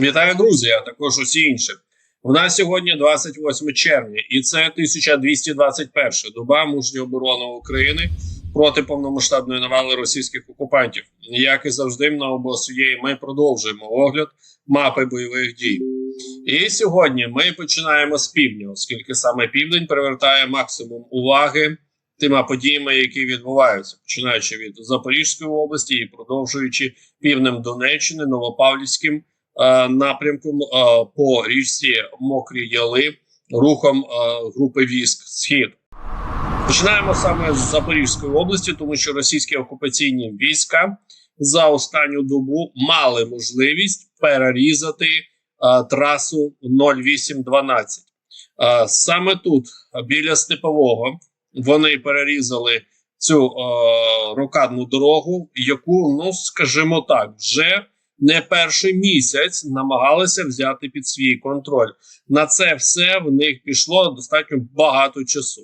Вітаю, друзі, а також усі інші. У нас сьогодні 28 червня, і це 1221 доба мужньої оборони України проти повномасштабної навали російських окупантів. Як і завжди, на обосує, ми продовжуємо огляд мапи бойових дій. І сьогодні ми починаємо з півдня, оскільки саме південь привертає максимум уваги тими подіями, які відбуваються, починаючи від Запорізької області і продовжуючи півднем Донеччини, Новопавлівським. Е, напрямком е, по річці Мокрі Яли рухом е, групи військ Схід. Починаємо саме з Запорізької області, тому що російські окупаційні війська за останню добу мали можливість перерізати трасу 0812. Саме тут, біля Степового, вони перерізали цю рокадну дорогу, яку, ну скажімо так, вже не перший місяць намагалися взяти під свій контроль. На це все в них пішло достатньо багато часу.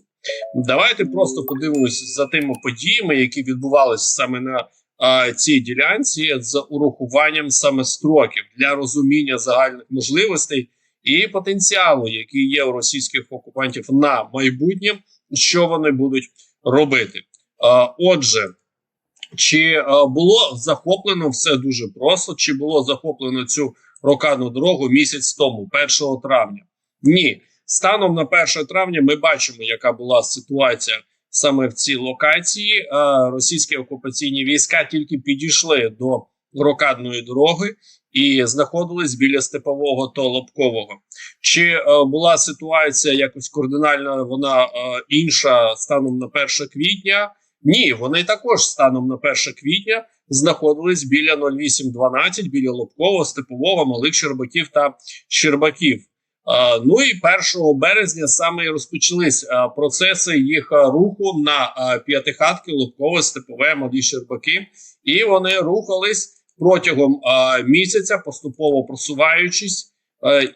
Давайте просто подивимося за тими подіями, які відбувалися саме на а, цій ділянці, з урахуванням саме строків для розуміння загальних можливостей і потенціалу, який є у російських окупантів на майбутнє, що вони будуть робити. А, отже. Чи е, було захоплено все дуже просто? Чи було захоплено цю рокадну дорогу місяць тому, 1 травня? Ні, станом на 1 травня ми бачимо, яка була ситуація саме в цій локації. Е, російські окупаційні війська тільки підійшли до рокадної дороги і знаходились біля степового та лобкового. Чи е, була ситуація якось координальна? Вона інша станом на 1 квітня? Ні, вони також станом на 1 квітня знаходились біля 0812, біля Лобкового, Степового, Малих Щербаків та Щербаків. Ну і 1 березня саме і розпочались процеси їх руху на п'ятихатки, Лобкове, Степове, Малі Щербаки, і вони рухались протягом місяця, поступово просуваючись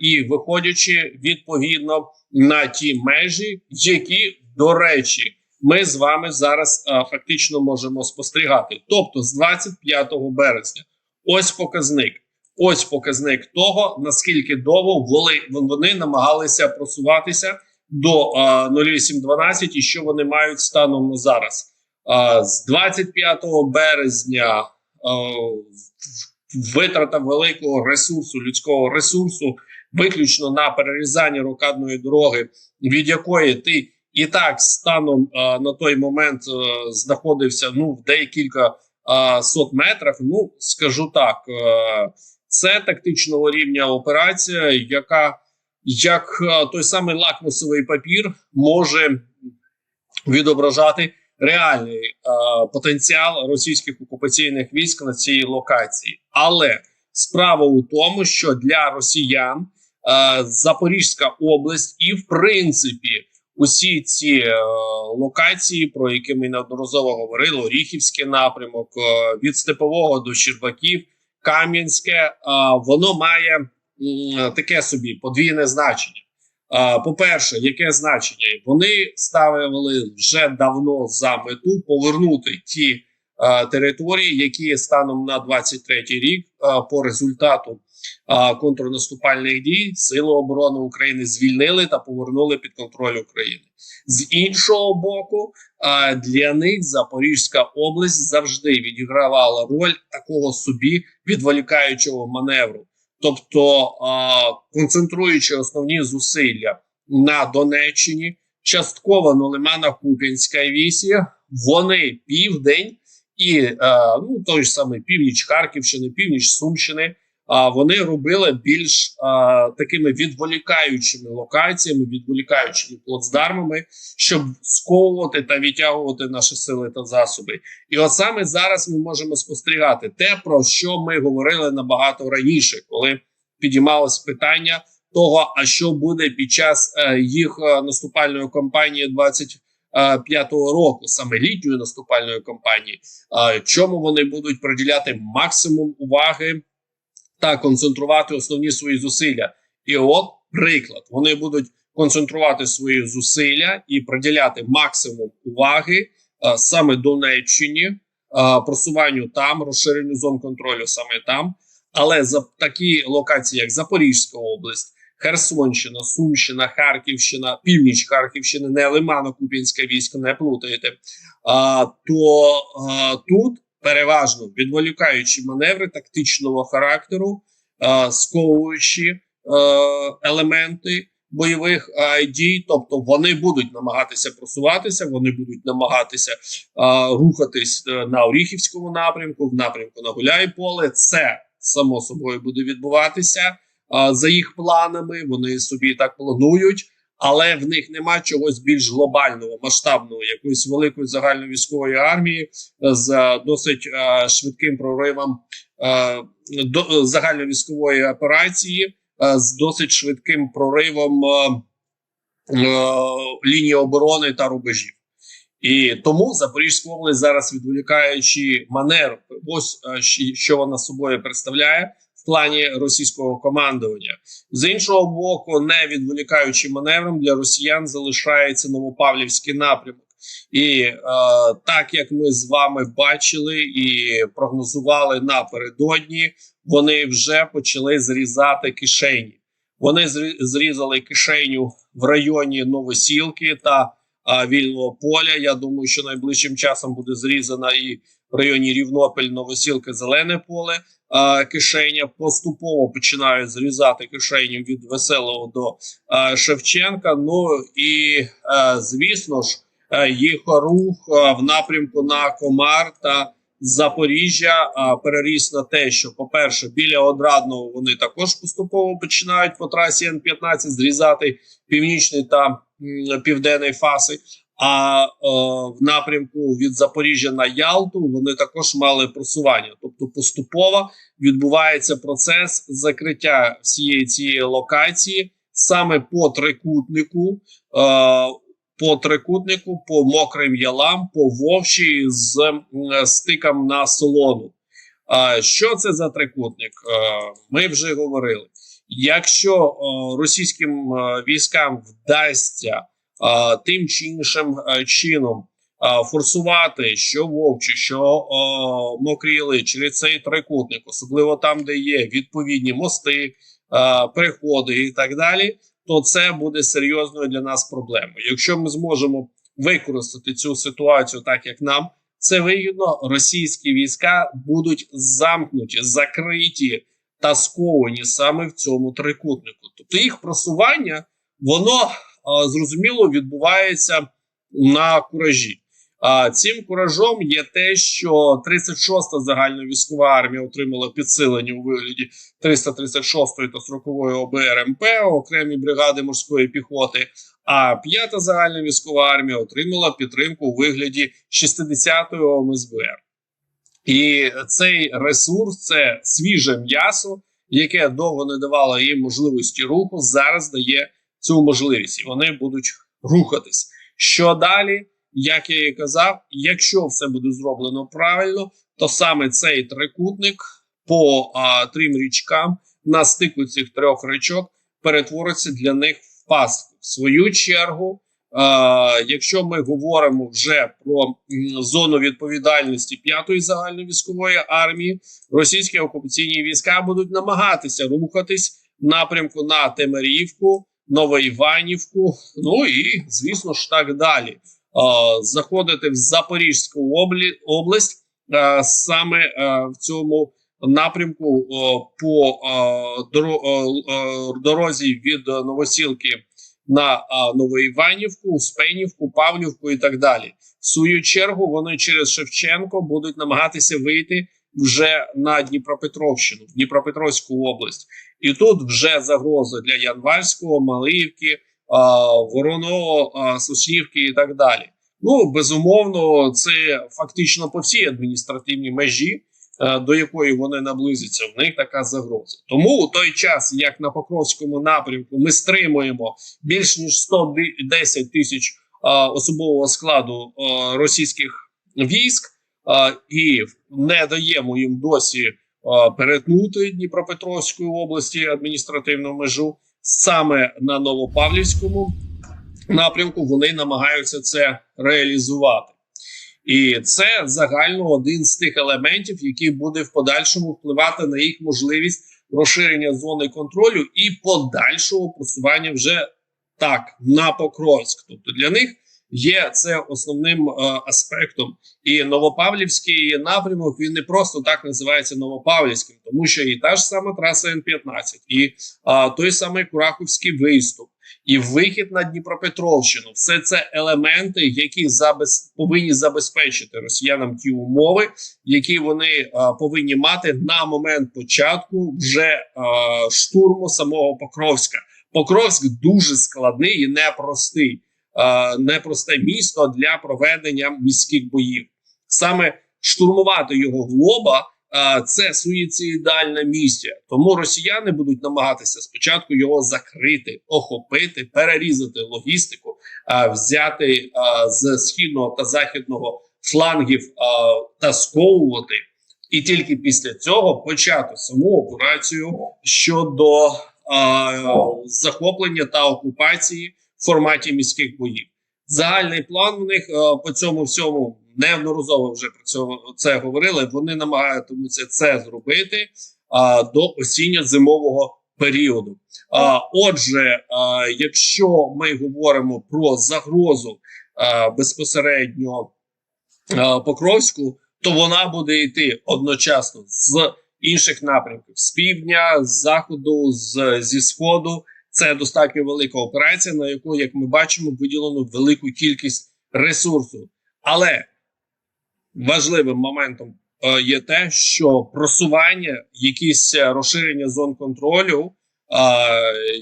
і виходячи відповідно на ті межі, які, до речі, ми з вами зараз а, фактично можемо спостерігати. Тобто, з 25 березня, ось показник. Ось показник того, наскільки довго вони, намагалися просуватися до а, 0812 і що вони мають станом на зараз. А, з 25 березня витрата великого ресурсу, людського ресурсу, виключно на перерізання рокадної дороги, від якої ти і так станом а, на той момент а, знаходився ну в декілька а, сот метрів. Ну скажу так, а, це тактичного рівня операція, яка як а, той самий лакмусовий папір може відображати реальний а, потенціал російських окупаційних військ на цій локації, але справа у тому, що для росіян а, Запорізька область і в принципі усі ці е, локації, про які ми неодноразово говорили: Оріхівський напрямок е, від Степового до Щербаків, Кам'янське, е, воно має таке собі подвійне значення. По-перше, яке значення? Вони ставили вже давно за мету повернути ті е, території, які станом на 23 рік е, по результату контрнаступальних дій Сили оборони України звільнили та повернули під контроль України. З іншого боку, для них Запорізька область завжди відігравала роль такого собі відволікаючого маневру, тобто концентруючи основні зусилля на Донеччині, частково на лиманах Куп'янська вісі, вони південь і ну той ж самий північ Харківщини, північ Сумщини а вони робили більш а, такими відволікаючими локаціями, відволікаючими плацдармами, щоб сковувати та відтягувати наші сили та засоби. І от саме зараз ми можемо спостерігати те, про що ми говорили набагато раніше, коли підіймалось питання того, а що буде під час а, е, їх а, е, наступальної кампанії 20 е, П'ятого року, саме літньої наступальної кампанії, чому вони будуть приділяти максимум уваги та концентрувати основні свої зусилля. І от приклад, вони будуть концентрувати свої зусилля і приділяти максимум уваги саме Донеччині, просуванню там, розширенню зон контролю саме там. Але за такі локації, як Запорізька область, Херсонщина, Сумщина, Харківщина, північ Харківщини, не Лимано-Купінське військо, не плутаєте. А, то а, тут переважно відволікаючі маневри тактичного характеру, а, сковуючі а, елементи бойових а, дій, тобто вони будуть намагатися просуватися, вони будуть намагатися а, рухатись е, на Оріхівському напрямку, в напрямку на Гуляйполе. Це само собою буде відбуватися за їх планами. Вони собі так планують. Але в них нема чогось більш глобального, масштабного, якоїсь великої загальновійськової армії з е, досить е, швидким проривом е, до загальновійськової операції, з досить швидким проривом лінії оборони та рубежів. І тому Запорізька область зараз відволікаючи манер, ось що вона собою представляє в плані російського командування. З іншого боку, не відволікаючи маневром для росіян, залишається Новопавлівський напрямок. І е, так як ми з вами бачили і прогнозували напередодні, вони вже почали зрізати кишені. Вони зрізали кишеню в районі Новосілки та а, вільного поля. Я думаю, що найближчим часом буде зрізана і в районі Рівнопіль, Новосілки, Зелене поле. Кишеня поступово починають зрізати кишеню від веселого до Шевченка. Ну і звісно ж, їх рух в напрямку на Комар та Запоріжжя переріс на те, що, по-перше, біля Одрадного вони також поступово починають по трасі Н-15 зрізати північний та південний фаси. А е, в напрямку від Запоріжжя на Ялту вони також мали просування. Тобто поступово відбувається процес закриття всієї цієї локації саме по трикутнику, е, по трикутнику, по мокрим ялам, по вовчі з м, стиком на солону. А що це за трикутник? Е, Ми вже говорили. Якщо е, російським е, військам вдасться тим чи іншим чином форсувати що вовчі, що мокрі через цей трикутник, особливо там, де є відповідні мости, переходи і так далі, то це буде серйозною для нас проблемою. Якщо ми зможемо використати цю ситуацію так, як нам це вигідно, російські війська будуть замкнуті, закриті та сковані саме в цьому трикутнику. Тобто їх просування, воно зрозуміло відбувається на куражі. А цим куражом є те, що 36-та загальновійськова армія отримала підсилення у вигляді 336-ї та 40-ї ОБРМП, окремі бригади морської піхоти. А 5-та загальновійськова армія отримала підтримку у вигляді 60-ї ОМСБР. І цей ресурс це свіже м'ясо, яке довго не давало їм можливості руху. Зараз дає цю можливість, і вони будуть рухатись. Що далі? Як я і казав, якщо все буде зроблено правильно, то саме цей трикутник по а, трьом річкам на стику цих трьох річок перетвориться для них в пастку. В свою чергу, а, якщо ми говоримо вже про зону відповідальності п'ятої загальновійськової армії, російські окупаційні війська будуть намагатися рухатись в напрямку на Темерівку. Новоіванівку, ну і звісно ж так далі. Заходити в Запорізьку область саме в цьому напрямку по доро, дорозі від Новосілки на Новоіванівку, Успенівку, Павлівку і так далі. В свою чергу вони через Шевченко будуть намагатися вийти вже на Дніпропетровщину, в Дніпропетровську область. І тут вже загроза для Январського, Малиївки, Вороного, а, Соснівки і так далі. Ну безумовно, це фактично по всій адміністративній межі, е, до якої вони наблизяться. В них така загроза. Тому у той час, як на Покровському напрямку, ми стримуємо більш ніж 110 тисяч особового складу російських військ і не даємо їм досі перетнути Дніпропетровської області адміністративну межу саме на Новопавлівському напрямку. Вони намагаються це реалізувати. І це загально один з тих елементів, який буде в подальшому впливати на їх можливість розширення зони контролю і подальшого просування вже так на Покровськ. Тобто для них є це основним е, аспектом. І Новопавлівський напрямок він не просто так називається Новопавлівським, тому що і та ж сама траса Н-15, і е, той самий Кураховський виступ, і вихід на Дніпропетровщину все це елементи, які забез... повинні забезпечити росіянам ті умови, які вони е, повинні мати на момент початку вже е, штурму самого Покровська. Покровськ дуже складний і непростий, непросте місто для проведення міських боїв. Саме штурмувати його в лоба е, це суїцидальна місія. Тому росіяни будуть намагатися спочатку його закрити, охопити, перерізати логістику, е, взяти е, з східного та західного флангів е, та сковувати. І тільки після цього почати саму операцію щодо е, захоплення та окупації в форматі міських боїв. Загальний план у них е, по цьому всьому неодноразово вже про цього це говорили. Вони намагатимуться це зробити до осінньо-зимового періоду. А, отже, якщо ми говоримо про загрозу безпосередньо Покровську, то вона буде йти одночасно з інших напрямків з півдня, з заходу, з зі сходу. Це достатньо велика операція, на яку, як ми бачимо, виділено велику кількість ресурсу. Але важливим моментом е, є те, що просування, якісь е, розширення зон контролю, е,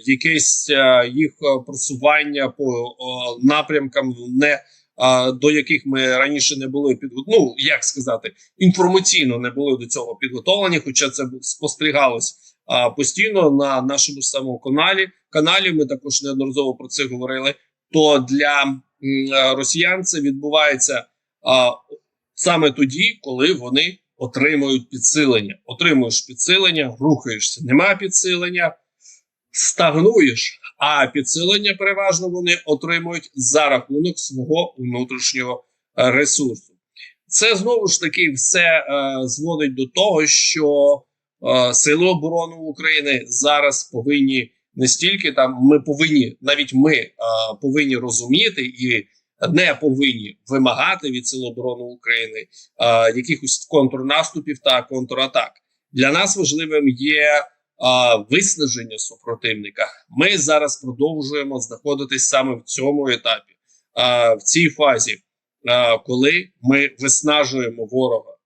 якесь їх просування по напрямкам, не до яких ми раніше не були підготовлені, ну як сказати, інформаційно не були до цього підготовлені, хоча це спостерігалось постійно на нашому самому каналі. Каналі ми також неодноразово про це говорили. То для е, росіян це відбувається саме тоді, коли вони отримують підсилення. Отримуєш підсилення, рухаєшся. Нема підсилення, стагнуєш. А підсилення переважно вони отримують за рахунок свого внутрішнього е, ресурсу. Це знову ж таки все е, зводить до того, що сили оборони України зараз повинні не стільки там ми повинні, навіть ми е, повинні розуміти і не повинні вимагати від Сил оборони України е, якихось контрнаступів та контратак. Для нас важливим є е, виснаження супротивника. Ми зараз продовжуємо знаходитись саме в цьому етапі, е, в цій фазі, е, коли ми виснажуємо ворога,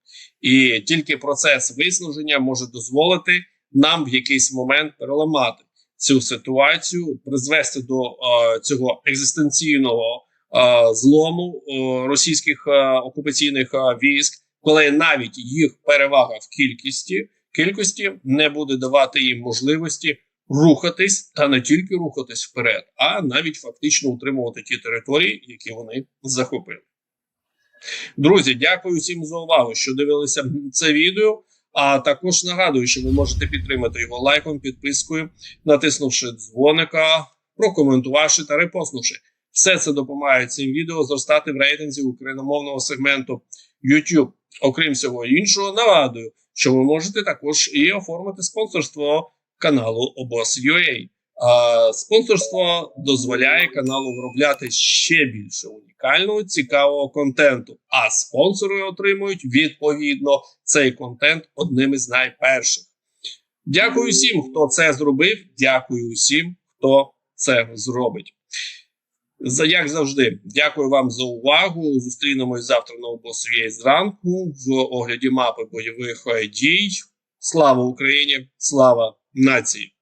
і тільки процес виснаження може дозволити нам в якийсь момент переламати цю ситуацію, призвести до е, цього екзистенційного е, злому е, російських е, окупаційних е, військ, коли навіть їх перевага в кількості кількості не буде давати їм можливості рухатись та не тільки рухатись вперед, а навіть фактично утримувати ті території, які вони захопили. Друзі, дякую всім за увагу, що дивилися це відео. А також нагадую, що ви можете підтримати його лайком, підпискою, натиснувши дзвоника, прокоментувавши та репостнувши. Все це допомагає цим відео зростати в рейтинзі україномовного сегменту YouTube. Окрім всього іншого, нагадую, що ви можете також і оформити спонсорство каналу Обос.ua. Спонсорство дозволяє каналу виробляти ще більше унікального цікавого контенту. А спонсори отримують відповідно цей контент одним із найперших. Дякую всім, хто це зробив. Дякую усім, хто це зробить. За як завжди, дякую вам за увагу. Зустрінемось завтра на обосвій зранку в огляді мапи бойових дій. Слава Україні! Слава нації!